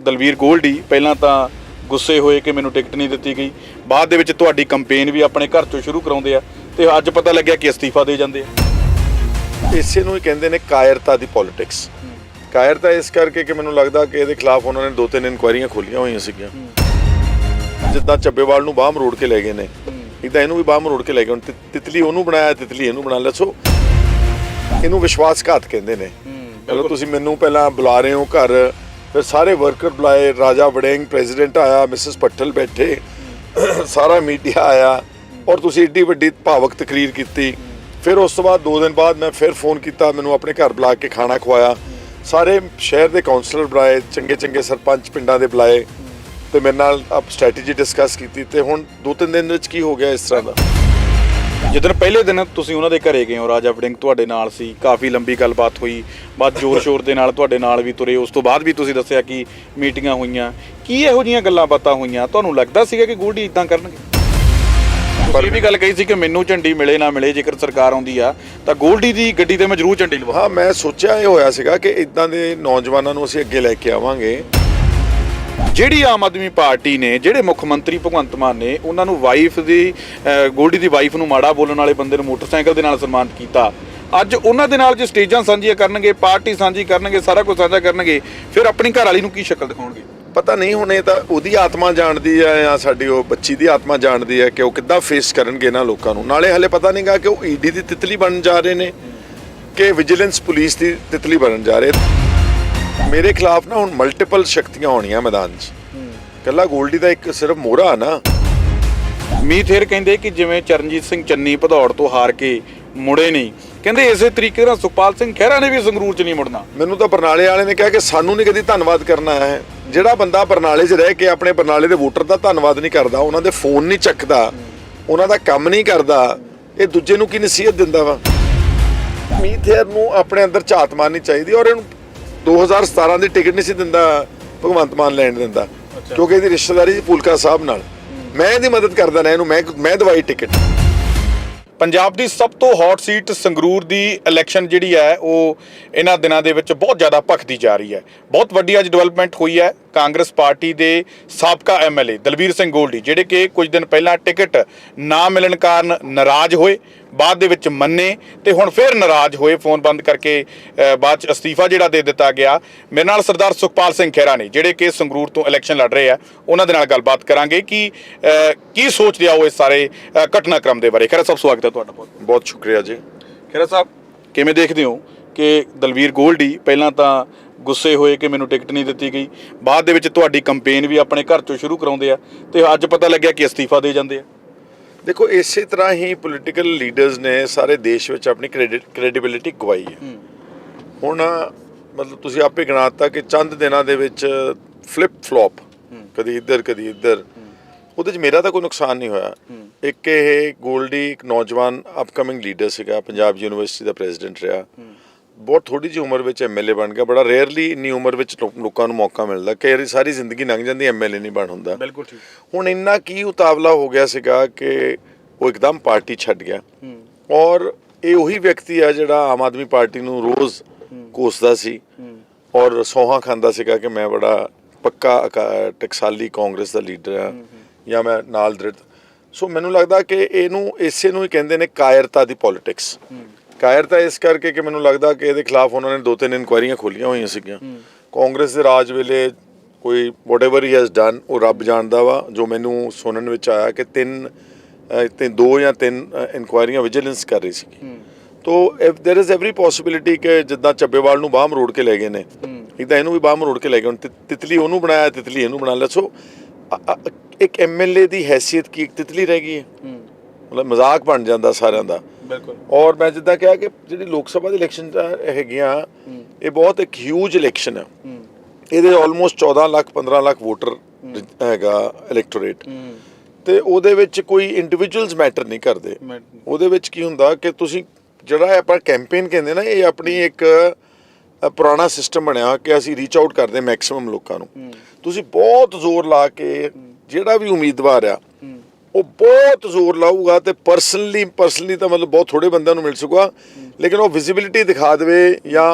ਦਲਵੀਰ ਗੋਲਡੀ ਪਹਿਲਾਂ ਤਾਂ ਗੁੱਸੇ ਹੋਏ ਕਿ ਮੈਨੂੰ ਟਿਕਟ ਨਹੀਂ ਦਿੱਤੀ ਗਈ। ਬਾਅਦ ਦੇ ਵਿੱਚ ਤੁਹਾਡੀ ਕੈਂਪੇਨ ਵੀ ਆਪਣੇ ਘਰ ਤੋਂ ਸ਼ੁਰੂ ਕਰਾਉਂਦੇ ਆ ਤੇ ਅੱਜ ਪਤਾ ਲੱਗਿਆ ਕਿ ਅਸਤੀਫਾ ਦੇ ਜਾਂਦੇ ਆ। ਇਸੇ ਨੂੰ ਹੀ ਕਹਿੰਦੇ ਨੇ ਕਾਇਰਤਾ ਦੀ ਪੋਲਿਟਿਕਸ। ਕਾਇਰਤਾ ਇਸ ਕਰਕੇ ਕਿ ਮੈਨੂੰ ਲੱਗਦਾ ਕਿ ਇਹਦੇ ਖਿਲਾਫ ਉਹਨਾਂ ਨੇ ਦੋ ਤਿੰਨ ਇਨਕੁਆਇਰੀਆਂ ਖੋਲੀਆਂ ਹੋਈਆਂ ਸੀਗੀਆਂ। ਜਿੱਦਾਂ ਚੱਬੇਵਾਲ ਨੂੰ ਬਾਹਮ ਰੋੜ ਕੇ ਲੈ ਗਏ ਨੇ। ਇਦਾਂ ਇਹਨੂੰ ਵੀ ਬਾਹਮ ਰੋੜ ਕੇ ਲੈ ਗਏ। ਹੁਣ ਤਿ- ਤਿਤਲੀ ਉਹਨੂੰ ਬਣਾਇਆ ਤਿਤਲੀ ਇਹਨੂੰ ਬਣਾ ਲਿਆ। ਸੋ ਇਹਨੂੰ ਵਿਸ਼ਵਾਸਘਾਤ ਕਹਿੰਦੇ ਨੇ। ਮਤਲਬ ਤੁਸੀਂ ਮੈਨੂੰ ਪਹਿਲਾਂ ਬੁਲਾ ਰਹੇ ਹੋ ਘਰ। ਫਿਰ ਸਾਰੇ ਵਰਕਰ ਬੁਲਾਏ, ਰਾਜਾ ਵੜਿੰਗ, ਪ੍ਰੈਜ਼ੀਡੈਂਟ ਆਇਆ, ਮਿਸਿਸ ਪੱਟਲ ਬੈਠੇ, ਸਾਰਾ ਮੀਡੀਆ ਆਇਆ ਔਰ ਤੁਸੀਂ ਏਡੀ ਵੱਡੀ ਭਾਵਕ ਤਕਰੀਰ ਕੀਤੀ। ਫਿਰ ਉਸ ਤੋਂ ਬਾਅਦ 2 ਦਿਨ ਬਾਅਦ ਮੈਂ ਫਿਰ ਫੋਨ ਕੀਤਾ, ਮੈਨੂੰ ਆਪਣੇ ਘਰ ਬੁਲਾ ਕੇ ਖਾਣਾ ਖਵਾਇਆ। ਸਾਰੇ ਸ਼ਹਿਰ ਦੇ ਕਾਉਂਸਲਰ ਬੁਲਾਏ ਚੰਗੇ ਚੰਗੇ ਸਰਪੰਚ ਪਿੰਡਾਂ ਦੇ ਬੁਲਾਏ ਤੇ ਮੇਰੇ ਨਾਲ ਆਪ ਸਟ੍ਰੈਟਜੀ ਡਿਸਕਸ ਕੀਤੀ ਤੇ ਹੁਣ 2-3 ਦਿਨ ਵਿੱਚ ਕੀ ਹੋ ਗਿਆ ਇਸ ਤਰ੍ਹਾਂ ਦਾ? ਜਿੱਦਣ ਪਹਿਲੇ ਦਿਨ ਤੁਸੀਂ ਉਹਨਾਂ ਦੇ ਘਰੇ ਗਏ ਹੋ, ਰਾਜਾ ਵੜਿੰਗ ਤੁਹਾਡੇ ਨਾਲ ਸੀ, ਕਾਫੀ ਲੰਬੀ ਗੱਲਬਾਤ ਹੋਈ, ਬਾਅਦ ਜ਼ੋਰ ਸ਼ੋਰ ਦੇ ਨਾਲ ਤੁਹਾਡੇ ਨਾਲ ਵੀ ਤੁਰੇ, ਉਸ ਤੋਂ ਬਾਅਦ ਵੀ ਤੁਸੀਂ ਦੱਸਿਆ ਕਿ ਮੀਟਿੰਗਾਂ ਹੋਈਆਂ। ਕੀ ਇਹੋ ਜੀਆਂ ਗੱਲਾਂ ਬਾਤਾਂ ਹੋਈਆਂ? ਤੁਹਾਨੂੰ ਲੱਗਦਾ ਸੀਗਾ ਕਿ ਗੋਲਡੀ ਇਦਾਂ ਕਰਨਗੇ? ਪਰ ਵੀ ਗੱਲ ਕਹੀ ਸੀ ਕਿ ਮੈਨੂੰ ਝੰਡੀ ਮਿਲੇ ਨਾ ਮਿਲੇ, ਜੇਕਰ ਸਰਕਾਰ ਆਉਂਦੀ ਆ, ਤਾਂ ਗੋਲਡੀ ਦੀ ਗੱਡੀ ਤੇ ਮੈਂ ਜ਼ਰੂਰ ਝੰਡੀ ਲਵਾ। ਹਾਂ, ਮੈਂ ਸੋਚਿਆ ਇਹ ਹੋਇਆ ਸੀਗਾ ਕਿ ਇਦਾਂ ਦੇ ਨੌਜਵਾਨਾਂ ਨੂੰ ਅਸੀਂ ਅੱਗੇ ਲੈ ਕੇ ਆਵਾਂਗੇ। ਜਿਹੜੀ ਆਮ ਆਦਮੀ ਪਾਰਟੀ ਨੇ, ਜਿਹੜੇ ਮੁੱਖ ਮੰਤਰੀ ਭਗਵੰਤ ਮਾਨ ਨੇ, ਉਹਨਾਂ ਨੂੰ ਵਾਈਫ ਦੀ ਗੋਲਡੀ ਦੀ ਵਾਈਫ ਨੂੰ ਮਾੜਾ ਬੋਲਣ ਵਾਲੇ ਬੰਦੇ ਨੂੰ ਮੋਟਰਸਾਈਕਲ ਦੇ ਨਾਲ ਸਨਮਾਨਿਤ ਕੀਤਾ। ਅੱਜ ਉਹਨਾਂ ਦੇ ਨਾਲ ਜੇ ਸਟੇਜਾਂ ਸਾਂਝੀਆਂ ਕਰਨਗੇ, ਪਾਰਟੀ ਸਾਂਝੀ ਕਰਨਗੇ, ਸਾਰਾ ਕੁਝ ਸਾਂਝਾ ਕਰਨਗੇ, ਫਿਰ ਆਪਣੀ ਘਰ ਵਾਲੀ ਨੂੰ ਕੀ ਸ਼ਕਲ ਦਿਖਾਉਣਗੇ? ਪਤਾ ਨਹੀਂ ਹੁਣ ਇਹ ਤਾਂ ਉਹਦੀ ਆਤਮਾ ਜਾਣਦੀ ਹੈ ਜਾਂ ਸਾਡੀ ਉਹ ਬੱਚੀ ਦੀ ਆਤਮਾ ਜਾਣਦੀ ਹੈ ਕਿ ਉਹ ਕਿੱਦਾਂ ਫੇਸ ਕਰਨਗੇ ਇਹਨਾਂ ਲੋਕਾਂ ਨੂੰ। ਨਾਲੇ ਹਲੇ ਪਤਾ ਨਹੀਂਗਾ ਕਿ ਉਹ ਈਡੀ ਦੀ ਤਿਤਲੀ ਬਣਨ ਜਾ ਰਹੇ ਨੇ, ਕਿ ਵਿਜੀਲੈਂਸ ਪੁਲਿਸ ਦੀ ਤਿਤਲੀ ਬਣਨ ਜਾ ਰਹੇ। ਮੇਰੇ ਖਿਲਾਫ ਨਾ ਹੁਣ ਮਲਟੀਪਲ ਸ਼ਕਤੀਆਂ ਹੋਣੀਆਂ ਮੈਦਾਨ 'ਚ। ਕੱਲਾ ਗੋਲਡੀ ਦਾ ਇੱਕ ਸਿਰਫ ਮੋਹਰਾ ਆ ਨਾ। ਮੀਤ ਕਹਿੰਦੇ ਕਿ ਜਿਵੇਂ ਚਰਨਜੀਤ ਸਿੰਘ ਚੰਨੀ ਭਦੌੜ ਤੋਂ ਹਾਰ ਕੇ ਮੁੜੇ ਨਹੀਂ, ਕਹਿੰਦੇ ਇਸੇ ਤਰੀਕੇ ਨਾਲ ਸੁਖਪਾਲ ਸਿੰਘ ਖਹਿਰਾ ਨੇ ਵੀ ਸੰਗਰੂਰ 'ਚ ਨਹੀਂ ਮੁੜਨਾ। ਮੈਨੂੰ ਤਾਂ ਬਰਨਾਲੇ ਵਾਲੇ ਨੇ ਕਿਹਾ ਕਿ ਸਾਨੂੰ ਨਹੀਂ ਕਦੀ ਧੰਨਵਾਦ ਕਰਨਾ ਹੈ। ਜਿਹੜਾ ਬੰਦਾ ਬਰਨਾਲੇ 'ਚ ਰਹਿ ਕੇ ਆਪਣੇ ਬਰਨਾਲੇ ਦੇ ਵੋਟਰ ਦਾ ਧੰਨਵਾਦ ਨਹੀਂ ਕਰਦਾ, ਉਹਨਾਂ ਦੇ ਫੋਨ ਨਹੀਂ ਚੱਕਦਾ, ਉਹਨਾਂ ਦਾ ਕੰਮ ਨਹੀਂ ਕਰਦਾ, ਇਹ ਦੂਜੇ ਨੂੰ ਕੀ ਨਸੀਹਤ ਦਿੰਦਾ ਵਾ? ਮੀਥੇਰ ਨੂੰ ਆਪਣੇ ਅੰਦਰ ਝਾਤ ਮਾਰਨੀ ਚਾਹੀਦੀ ਔਰ ਇਹਨੂੰ 2017 ਦੀ ਟਿਕਟ ਨਹੀਂ ਸੀ ਦਿੰਦਾ ਭਗਵੰਤ ਮਾਨ ਲੈਣ ਦਿੰਦਾ ਕਿਉਂਕਿ ਇਹਦੀ ਰਿਸ਼ਤੇਦਾਰੀ ਸੀ ਫੂਲਕਾ ਸਾਹਿਬ ਨਾਲ। ਮੈਂ ਇਹਦੀ ਮਦਦ ਕਰਦਾ ਨਾ ਇਹਨੂੰ ਮੈਂ ਮੈਂ ਦਵਾਈ ਟਿਕਟ। ਪੰਜਾਬ ਦੀ ਸਭ ਤੋਂ ਹੌਟ ਸੀਟ ਸੰਗਰੂਰ ਦੀ ਇਲੈਕਸ਼ਨ ਜਿਹੜੀ ਹੈ ਉਹ ਇਹਨਾਂ ਦਿਨਾਂ ਦੇ ਵਿੱਚ ਬਹੁਤ ਜ਼ਿਆਦਾ ਭਖਦੀ ਜਾ ਰਹੀ ਹੈ। ਬਹੁਤ ਵੱਡੀ ਅੱਜ ਡਿਵੈਲਪਮੈਂਟ ਹੋਈ ਹੈ। ਕਾਂਗਰਸ ਪਾਰਟੀ ਦੇ ਸਾਬਕਾ ਐਮਐਲਏ ਦਲਵੀਰ ਸਿੰਘ ਗੋਲਡੀ ਜਿਹੜੇ ਕਿ ਕੁਝ ਦਿਨ ਪਹਿਲਾਂ ਟਿਕਟ ਨਾ ਮਿਲਣ ਕਾਰਨ ਨਾਰਾਜ਼ ਹੋਏ ਬਾਅਦ ਦੇ ਵਿੱਚ ਮੰਨੇ ਤੇ ਹੁਣ ਫਿਰ ਨਾਰਾਜ਼ ਹੋਏ ਫੋਨ ਬੰਦ ਕਰਕੇ ਬਾਅਦ ਚ ਅਸਤੀਫਾ ਜਿਹੜਾ ਦੇ ਦਿੱਤਾ ਗਿਆ। ਮੇਰੇ ਨਾਲ ਸਰਦਾਰ ਸੁਖਪਾਲ ਸਿੰਘ ਖਹਿਰਾ ਨੇ ਜਿਹੜੇ ਕਿ ਸੰਗਰੂਰ ਤੋਂ ਇਲੈਕਸ਼ਨ ਲੜ ਰਹੇ ਆ ਉਹਨਾਂ ਦੇ ਨਾਲ ਗੱਲਬਾਤ ਕਰਾਂਗੇ ਕਿ ਕੀ ਸੋਚਦੇ ਆ ਉਹ ਇਸ ਸਾਰੇ ਘਟਨਾਕ੍ਰਮ ਦੇ ਬਾਰੇ। ਖਹਿਰਾ ਸਾਹਿਬ ਸਵਾਗਤ ਹੈ ਤੁਹਾਡਾ ਬਹੁਤ। ਬਹੁਤ ਸ਼ੁਕਰੀਆ ਜੀ। ਖਹਿਰਾ ਸਾਹਿਬ ਕਿਵੇਂ ਦੇਖਦੇ ਹੋ ਕਿ ਦਲਵੀਰ ਗੋਲਡੀ ਪਹਿਲਾਂ ਤਾਂ ਗੁੱਸੇ ਹੋਏ ਕਿ ਮੈਨੂੰ ਟਿਕਟ ਨਹੀਂ ਦਿੱਤੀ ਗਈ। ਬਾਅਦ ਦੇ ਵਿੱਚ ਤੁਹਾਡੀ ਕੈਂਪੇਨ ਵੀ ਆਪਣੇ ਘਰ ਤੋਂ ਸ਼ੁਰੂ ਕਰਾਉਂਦੇ ਆ ਤੇ ਅੱਜ ਪਤਾ ਲੱਗਿਆ ਕਿ ਅਸਤੀਫਾ ਦੇ ਜਾਂਦੇ ਆ। ਦੇਖੋ ਇਸੇ ਤਰ੍ਹਾਂ ਹੀ ਪੋਲੀਟੀਕਲ ਲੀਡਰਸ ਨੇ ਸਾਰੇ ਦੇਸ਼ ਵਿੱਚ ਆਪਣੀ ਕ੍ਰੈਡੀਬਿਲਿਟੀ ਗਵਾਈ ਹੈ। ਹੁਣ ਮਤਲਬ ਤੁਸੀਂ ਆਪੇ ਗਣਾਤਾ ਕਿ ਚੰਦ ਦਿਨਾਂ ਦੇ ਵਿੱਚ ਫਲਿਪ ਫਲॉप ਕਦੀ ਇੱਧਰ ਕਦੀ ਇੱਧਰ। ਉਹਦੇ 'ਚ ਮੇਰਾ ਤਾਂ ਕੋਈ ਨੁਕਸਾਨ ਨਹੀਂ ਹੋਇਆ। ਇੱਕ ਇਹ ਗੋਲਡੀ ਇੱਕ ਨੌਜਵਾਨ ਅਪਕਮਿੰਗ ਲੀਡਰ ਸੀਗਾ ਪੰਜਾਬ ਯੂਨੀਵਰਸਿਟੀ ਦਾ ਪ੍ਰੈਜ਼ੀਡੈਂਟ ਰਿਹਾ। ਬਹੁਤ ਥੋੜੀ ਜਿਹੀ ਉਮਰ ਵਿੱਚ ਐਮਐਲਏ ਬਣ ਗਿਆ ਬੜਾ ਰੇਅਰਲੀ ਇੰਨੀ ਉਮਰ ਵਿੱਚ ਲੋਕਾਂ ਨੂੰ ਮੌਕਾ ਮਿਲਦਾ ਕਈ ਵਾਰੀ ਸਾਰੀ ਜ਼ਿੰਦਗੀ ਲੰਘ ਜਾਂਦੀ ਐਮਐਲਏ ਨਹੀਂ ਬਣ ਹੁੰਦਾ। ਬਿਲਕੁਲ ਠੀਕ। ਹੁਣ ਇੰਨਾ ਕੀ ਉਤਾਵਲਾ ਹੋ ਗਿਆ ਸੀਗਾ ਕਿ ਉਹ ਇੱਕਦਮ ਪਾਰਟੀ ਛੱਡ ਗਿਆ। ਔਰ ਇਹ ਉਹੀ ਵਿਅਕਤੀ ਆ ਜਿਹੜਾ ਆਮ ਆਦਮੀ ਪਾਰਟੀ ਨੂੰ ਰੋਜ਼ ਕੋਸਦਾ ਸੀ। ਔਰ ਸੋਹਾ ਖਾਂਦਾ ਸੀਗਾ ਕਿ ਮੈਂ ਬੜਾ ਪੱਕਾ ਅਕਾ- ਟਕਸਾਲੀ ਕਾਂਗਰਸ ਦਾ ਲੀਡਰ ਆ ਜਾਂ ਮੈਂ ਨਾਲ ਦ੍ਰਿੜ। ਸੋ ਮੈਨੂੰ ਲੱਗਦਾ ਕਿ ਇਹਨੂੰ ਇਸੇ ਨੂੰ ਹੀ ਕਹਿੰਦੇ ਨੇ ਕਾਇਰਤਾ ਦੀ ਪੋਲਿਟਿਕਸ। ਕਾਇਰਤਾ ਇਸ ਕਰਕੇ ਕਿ ਮੈਨੂੰ ਲੱਗਦਾ ਕਿ ਇਹਦੇ ਖਿਲਾਫ ਉਹਨਾਂ ਨੇ ਦੋ ਤਿੰਨ ਇਨਕੁਆਇਰੀਆਂ ਖੋਲੀਆਂ ਹੋਈਆਂ ਸੀਗੀਆਂ ਕਾਂਗਰਸ ਦੇ ਰਾਜ ਵੇਲੇ ਕੋਈ ਵਾਟਐਵਰ ਹੀ ਹੈਜ਼ ਡਨ ਉਹ ਰੱਬ ਜਾਣਦਾ ਵਾ ਜੋ ਮੈਨੂੰ ਸੁਣਨ ਵਿੱਚ ਆਇਆ ਕਿ ਤਿੰਨ ਅਹ, ਤੇ ਦੋ ਜਾਂ ਤਿੰਨ ਇਨਕੁਆਇਰੀਆਂ ਵਿਜੀਲੈਂਸ ਕਰ ਰਹੀ ਸੀਗੀ ਤੋ if there is every possibility ਕਿ ਜਿੱਦਾਂ ਚੱਬੇਵਾਲ ਨੂੰ ਬਾਹਮ ਰੋੜ ਕੇ ਲੈ ਗਏ ਨੇ ਇਦਾਂ ਇਹਨੂੰ ਵੀ ਬਾਹਮ ਰੋੜ ਕੇ ਲੈ ਗਏ ਹੁਣ ਤਿ- ਤਿਤਲੀ ਉਹਨੂੰ ਬਣਾਇਆ ਤਿਤਲੀ ਇਹਨੂੰ ਬਣਾ ਲਿਆ ਸੋ ਅ- ਅ- ਇੱਕ ਐਮਐਲਏ ਦੀ ਹੈਸੀਅਤ ਕੀ ਇੱਕ ਤਿਤਲੀ ਰਹਿ ਗਈ ਹੈ ਮਤਲਬ ਮਜ਼ਾਕ ਬਣ ਜਾਂਦਾ ਸਾਰਿਆਂ ਦਾ ਬਿਲਕੁਲ। ਔਰ ਮੈਂ ਜਿੱਦਾਂ ਕਿਹਾ ਕਿ ਜਿਹੜੀ ਲੋਕ ਸਭਾ ਦੀ ਇਲੈਕਸ਼ਨ ਹੈਗੀਆਂ ਇਹ ਬਹੁਤ ਇੱਕ ਹਿਊਜ ਇਲੈਕਸ਼ਨ ਹੈ। ਇਹਦੇ ਆਲਮੋਸਟ 14 ਲੱਖ 15 ਲੱਖ ਵੋਟਰ ਹੈਗਾ ਇਲੈਕਟੋਰੇਟ ਤੇ ਉਹਦੇ ਵਿੱਚ ਕੋਈ ਇੰਡੀਵਿਜੂਅਲਸ ਮੈਟਰ ਨਹੀਂ ਕਰਦੇ। ਉਹਦੇ ਵਿੱਚ ਕੀ ਹੁੰਦਾ ਕਿ ਤੁਸੀਂ ਜਿਹੜਾ ਆਪਾਂ ਕੈਂਪੇਨ ਕਹਿੰਦੇ ਨਾ ਇਹ ਆਪਣੀ ਇੱਕ ਪੁਰਾਣਾ ਸਿਸਟਮ ਬਣਿਆ ਕਿ ਅਸੀਂ ਰੀਚ ਆਊਟ ਕਰਦੇ ਮੈਕਸਿਮਮ ਲੋਕਾਂ ਨੂੰ। ਤੁਸੀਂ ਬਹੁਤ ਜ਼ੋਰ ਲਾ ਕੇ ਜਿਹੜਾ ਵੀ ਉਮੀਦਵਾਰ ਆ ਉਹ ਬਹੁਤ ਜ਼ੋਰ ਲਾਊਗਾ ਤੇ ਪਰਸਨਲੀ ਪਰਸਨਲੀ ਤਾਂ ਮਤਲਬ ਬਹੁਤ ਥੋੜੇ ਬੰਦਿਆਂ ਨੂੰ ਮਿਲ ਸਕੂਗਾ। ਲੇਕਿਨ ਉਹ ਵਿਜ਼ਿਬਿਲਿਟੀ ਦਿਖਾ ਦੇਵੇ ਜਾਂ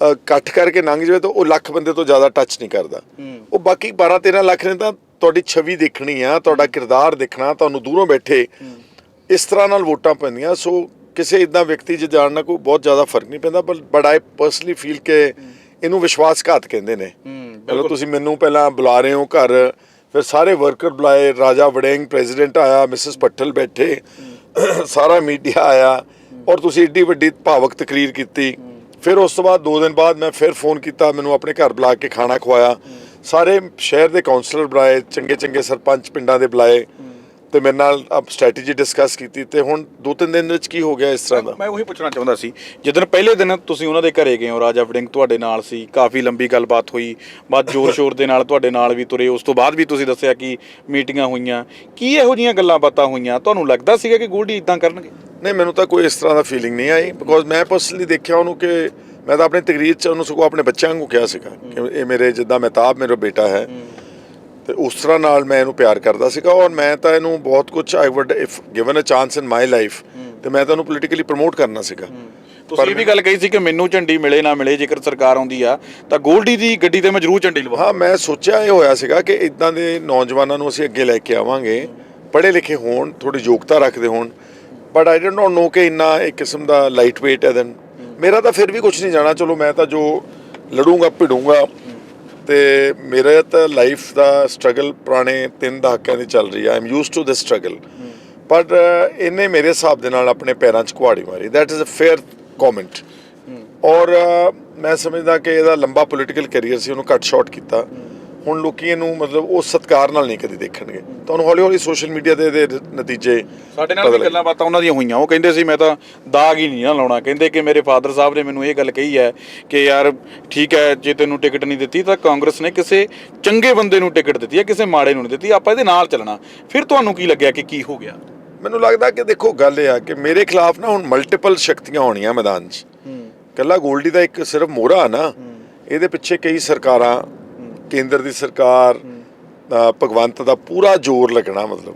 ਇਕੱਠ ਕਰਕੇ ਲੰਘ ਜਾਵੇ ਤਾਂ ਉਹ ਲੱਖ ਬੰਦੇ ਤੋਂ ਜ਼ਿਆਦਾ ਟੱਚ ਨਹੀਂ ਕਰਦਾ। ਉਹ ਬਾਕੀ 12 13 ਲੱਖ ਨੇ ਤਾਂ ਤੁਹਾਡੀ ਛਵੀ ਦੇਖਣੀ ਆ ਤੁਹਾਡਾ ਕਿਰਦਾਰ ਦੇਖਣਾ ਤੁਹਾਨੂੰ ਦੂਰੋਂ ਬੈਠੇ ਇਸ ਤਰ੍ਹਾਂ ਨਾਲ ਵੋਟਾਂ ਪੈਂਦੀਆਂ। ਸੋ ਕਿਸੇ ਇਦਾਂ ਵਿਅਕਤੀ 'ਚ ਜਾਣ ਨਾਲ ਕੋਈ ਬਹੁਤ ਜ਼ਿਆਦਾ ਫ਼ਰਕ ਨਹੀਂ ਪੈਂਦਾ ਪਰ ਬਟ ਆਈ ਪਰਸਨਲੀ ਫੀਲ ਕਿ ਇਹਨੂੰ ਵਿਸ਼ਵਾਸਘਾਤ ਕਹਿੰਦੇ ਨੇ। ਮਤਲਬ ਤੁਸੀਂ ਮੈਨੂੰ ਪਹਿਲਾਂ ਬੁਲਾ ਰਹੇ ਹੋ ਘਰ। ਫਿਰ ਸਾਰੇ ਵਰਕਰ ਬੁਲਾਏ, ਰਾਜਾ ਵੜਿੰਗ ਪ੍ਰੈਜ਼ੀਡੈਂਟ ਆਇਆ, ਮਿਸਿਸ ਪੱਟਲ ਬੈਠੇ, ਸਾਰਾ ਮੀਡੀਆ ਆਇਆ ਔਰ ਤੁਸੀਂ ਏਡੀ ਵੱਡੀ ਭਾਵਕ ਤਕਰੀਰ ਕੀਤੀ। ਫਿਰ ਉਸ ਤੋਂ ਬਾਅਦ 2 ਦਿਨ ਬਾਅਦ ਮੈਂ ਫਿਰ ਫੋਨ ਕੀਤਾ, ਮੈਨੂੰ ਆਪਣੇ ਘਰ ਬੁਲਾ ਕੇ ਖਾਣਾ ਖਵਾਇਆ। ਸਾਰੇ ਸ਼ਹਿਰ ਦੇ ਕਾਉਂਸਲਰ ਬੁਲਾਏ ਚੰਗੇ ਚੰਗੇ ਸਰਪੰਚ ਪਿੰਡਾਂ ਦੇ ਬੁਲਾਏ। ਤੇ ਮੇਰੇ ਨਾਲ ਅਬ ਸਟ੍ਰੈਟਜੀ ਡਿਸਕਸ ਕੀਤੀ ਤੇ ਹੁਣ ਦੋ ਤਿੰਨ ਦਿਨ ਵਿੱਚ ਕੀ ਹੋ ਗਿਆ ਇਸ ਤਰ੍ਹਾਂ ਦਾ? ਮੈਂ ਉਹੀ ਪੁੱਛਣਾ ਚਾਹੁੰਦਾ ਸੀ ਜਿੱਦਣ ਪਹਿਲੇ ਦਿਨ ਤੁਸੀਂ ਉਹਨਾਂ ਦੇ ਘਰੇ ਗਏ ਹੋ ਰਾਜਾ ਵੜਿੰਗ ਤੁਹਾਡੇ ਨਾਲ ਸੀ ਕਾਫੀ ਲੰਬੀ ਗੱਲਬਾਤ ਹੋਈ ਬਾਅਦ ਜ਼ੋਰ ਸ਼ੋਰ ਦੇ ਨਾਲ ਤੁਹਾਡੇ ਨਾਲ ਵੀ ਤੁਰੇ ਉਸ ਤੋਂ ਬਾਅਦ ਵੀ ਤੁਸੀਂ ਦੱਸਿਆ ਕਿ ਮੀਟਿੰਗਾਂ ਹੋਈਆਂ। ਕੀ ਇਹੋ ਜੀਆਂ ਗੱਲਾਂ ਬਾਤਾਂ ਹੋਈਆਂ? ਤੁਹਾਨੂੰ ਲੱਗਦਾ ਸੀਗਾ ਕਿ ਗੋਲਡੀ ਇਦਾਂ ਕਰਨਗੇ? ਨਹੀਂ ਮੈਨੂੰ ਤਾਂ ਕੋਈ ਇਸ ਤਰ੍ਹਾਂ ਦਾ ਫੀਲਿੰਗ ਨਹੀਂ ਆਈ ਬਿਕੋਜ਼ ਮੈਂ ਪਰਸਨਲੀ ਦੇਖਿਆ ਉਹਨੂੰ ਕਿ ਮੈਂ ਤਾਂ ਆਪਣੀ ਤਕਰੀਰ 'ਚ ਉਹਨੂੰ ਸਗੋਂ ਆਪਣੇ ਬੱਚਿਆਂ ਵਾਂਗੂ ਕਿਹਾ ਸੀਗਾ ਕਿ ਇਹ ਮੇਰੇ ਜਿੱਦਾਂ ਮਹਿਤਾਬ ਮੇਰਾ ਬੇਟਾ ਹੈ। ਤੇ ਉਸ ਤਰ੍ਹਾਂ ਨਾਲ ਮੈਂ ਇਹਨੂੰ ਪਿਆਰ ਕਰਦਾ ਸੀਗਾ ਔਰ ਮੈਂ ਤਾਂ ਇਹਨੂੰ ਬਹੁਤ ਕੁਝ I would if given a chance in my life ਤੇ ਮੈਂ ਤਾਂ ਇਹਨੂੰ ਪੋਲੀਟੀਕਲੀ ਪ੍ਰਮੋਟ ਕਰਨਾ ਸੀਗਾ। ਤੁਸੀਂ ਇਹ ਵੀ ਗੱਲ ਕਹੀ ਸੀ ਕਿ ਮੈਨੂੰ ਝੰਡੀ ਮਿਲੇ ਨਾ ਮਿਲੇ ਜੇਕਰ ਸਰਕਾਰ ਆਉਂਦੀ ਆ ਤਾਂ ਗੋਲਡੀ ਦੀ ਗੱਡੀ ਤੇ ਮੈਂ ਜ਼ਰੂਰ ਝੰਡੀ ਲਵਾ। ਹਾਂ ਮੈਂ ਸੋਚਿਆ ਇਹ ਹੋਇਆ ਸੀਗਾ ਕਿ ਇਦਾਂ ਦੇ ਨੌਜਵਾਨਾਂ ਨੂੰ ਅਸੀਂ ਅੱਗੇ ਲੈ ਕੇ ਆਵਾਂਗੇ ਪੜ੍ਹੇ ਲਿਖੇ ਹੋਣ ਥੋੜੀ ਯੋਗਤਾ ਰੱਖਦੇ ਹੋਣ ਬਟ ਆਈ ਡੋਨਟ ਨੋ ਕਿ ਇੰਨਾ ਇੱਕ ਕਿਸਮ ਦਾ ਲਾਈਟ weight ਹੈ ਦੈਨ ਮੇਰਾ ਤਾਂ ਫਿਰ ਵੀ ਕੁਝ ਨਹੀਂ ਜਾਣਾ ਚਲੋ ਮੈਂ ਤਾਂ ਜੋ ਲੜੂੰਗਾ ਭਿੜੂੰਗਾ ਤੇ ਮੇਰਾ ਤਾਂ ਲਾਈਫ ਦਾ ਸਟਰਗਲ ਪੁਰਾਣੇ ਤਿੰਨ ਦਹਾਕਿਆਂ ਦੀ ਚੱਲ ਰਹੀ ਹੈ I am used to this struggle ਪਰ ਇਹਨੇ ਮੇਰੇ ਹਿਸਾਬ ਦੇ ਨਾਲ ਆਪਣੇ ਪੈਰਾਂ 'ਚ ਕੁਹਾੜੀ ਮਾਰੀ। That is a fair comment ਔਰ ਮੈਂ ਸਮਝਦਾ ਕਿ ਇਹਦਾ ਲੰਬਾ ਪੋਲੀਟੀਕਲ ਕੈਰੀਅਰ ਸੀ ਉਹਨੂੰ ਕੱਟ ਸ਼ਾਰਟ ਕੀਤਾ। ਹੁਣ ਲੋਕੀ ਇਹਨੂੰ ਮਤਲਬ ਉਹ ਸਤਕਾਰ ਨਾਲ ਨਹੀਂ ਕਦੀ ਦੇਖਣਗੇ। ਤੁਹਾਨੂੰ ਹੌਲੀ ਹੌਲੀ ਸੋਸ਼ਲ ਮੀਡੀਆ ਦੇ ਇਹਦੇ ਨਤੀਜੇ ਸਾਡੇ ਨਾਲ ਵੀ ਗੱਲਾਂ ਬਾਤਾਂ ਉਹਨਾਂ ਦੀਆਂ ਹੋਈਆਂ। ਉਹ ਕਹਿੰਦੇ ਸੀ ਮੈਂ ਤਾਂ ਦਾਗ ਹੀ ਨਹੀਂ ਨਾ ਲਾਉਣਾ। ਕਹਿੰਦੇ ਕਿ ਮੇਰੇ ਫਾਦਰ ਸਾਹਿਬ ਨੇ ਮੈਨੂੰ ਇਹ ਗੱਲ ਕਹੀ ਹੈ ਕਿ ਯਾਰ ਠੀਕ ਹੈ ਜੇ ਤੈਨੂੰ ਟਿਕਟ ਨਹੀਂ ਦਿੱਤੀ ਤਾਂ ਕਾਂਗਰਸ ਨੇ ਕਿਸੇ ਚੰਗੇ ਬੰਦੇ ਨੂੰ ਟਿਕਟ ਦਿੱਤੀ ਹੈ ਕਿਸੇ ਮਾੜੇ ਨੂੰ ਨਹੀਂ ਦਿੱਤੀ। ਆਪਾਂ ਇਹਦੇ ਨਾਲ ਚੱਲਣਾ। ਫਿਰ ਤੁਹਾਨੂੰ ਕੀ ਲੱਗਿਆ ਕਿ ਕੀ ਹੋ ਗਿਆ? ਮੈਨੂੰ ਲੱਗਦਾ ਕਿ ਦੇਖੋ ਗੱਲ ਇਹ ਆ ਕਿ ਮੇਰੇ ਖਿਲਾਫ ਨਾ ਹੁਣ ਮਲਟੀਪਲ ਸ਼ਕਤੀਆਂ ਹੋਣੀਆਂ ਮੈਦਾਨ 'ਚ। ਕੱਲਾ ਗੋਲਡੀ ਦਾ ਇੱਕ ਸਿਰਫ ਮੋਹਰਾ ਨਾ ਇਹਦੇ ਪਿੱਛੇ ਕਈ ਸਰਕਾਰਾਂ ਕੇਂਦਰ ਦੀ ਸਰਕਾਰ ਭਗਵੰਤ ਦਾ ਪੂਰਾ ਜ਼ੋਰ ਲੱਗਣਾ ਮਤਲਬ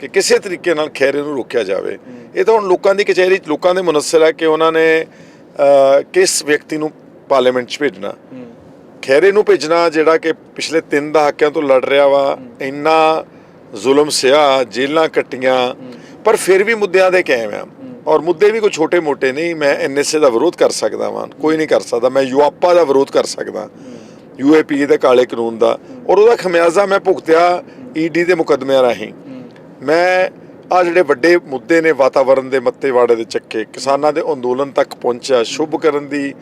ਕਿ ਕਿਸੇ ਤਰੀਕੇ ਨਾਲ ਖੈਰੇ ਨੂੰ ਰੋਕਿਆ ਜਾਵੇ। ਇਹ ਤਾਂ ਹੁਣ ਲੋਕਾਂ ਦੀ ਕਚਹਿਰੀ 'ਚ ਲੋਕਾਂ ਦੇ ਮੁਨਸਰ ਹੈ ਕਿ ਉਹਨਾਂ ਨੇ ਕਿਸ ਵਿਅਕਤੀ ਨੂੰ ਪਾਰਲੀਮੈਂਟ 'ਚ ਭੇਜਣਾ। ਖੈਰੇ ਨੂੰ ਭੇਜਣਾ ਜਿਹੜਾ ਕਿ ਪਿਛਲੇ 3 ਦਹਾਕਿਆਂ ਤੋਂ ਲੜ ਰਿਹਾ ਵਾ। ਇੰਨਾ ਜ਼ੁਲਮ ਸਿਆ ਜੇਲਾਂ ਕੱਟੀਆਂ। ਪਰ ਫਿਰ ਵੀ ਮੁੱਦਿਆਂ ਦੇ ਕਾਇਮ ਆ। ਔਰ ਮੁੱਦੇ ਵੀ ਕੋਈ ਛੋਟੇ-ਮੋਟੇ ਨਹੀਂ। ਮੈਂ ਐਨਐਸਏ ਦਾ ਵਿਰੋਧ ਕਰ ਸਕਦਾ ਵਾਂ। ਕੋਈ ਨਹੀਂ ਕਰ ਸਕਦਾ। ਮੈਂ ਯੂਆਪਾ ਦਾ ਵਿਰੋਧ ਕਰ ਸਕਦਾ। ਯੂਏਪੀ ਦੇ ਕਾਲੇ ਕਾਨੂੰਨ ਦਾ ਔਰ ਉਹਦਾ ਖਮਿਆਜ਼ਾ ਮੈਂ ਭੁਗਤਿਆ ਈਡੀ ਦੇ ਮੁਕੱਦਮਿਆਂ ਰਾਹੀਂ। ਮੈਂ ਆ ਜਿਹੜੇ ਵੱਡੇ ਮੁੱਦੇ ਨੇ ਵਾਤਾਵਰਣ ਦੇ ਮੱਤੇਵਾੜੇ ਦੇ ਚੱਕੇ, ਕਿਸਾਨਾਂ ਦੇ ਅੰਦੋਲਨ ਤੱਕ ਪਹੁੰਚਿਆ, ਸ਼ੁਭ ਕਰਨ ਦੀ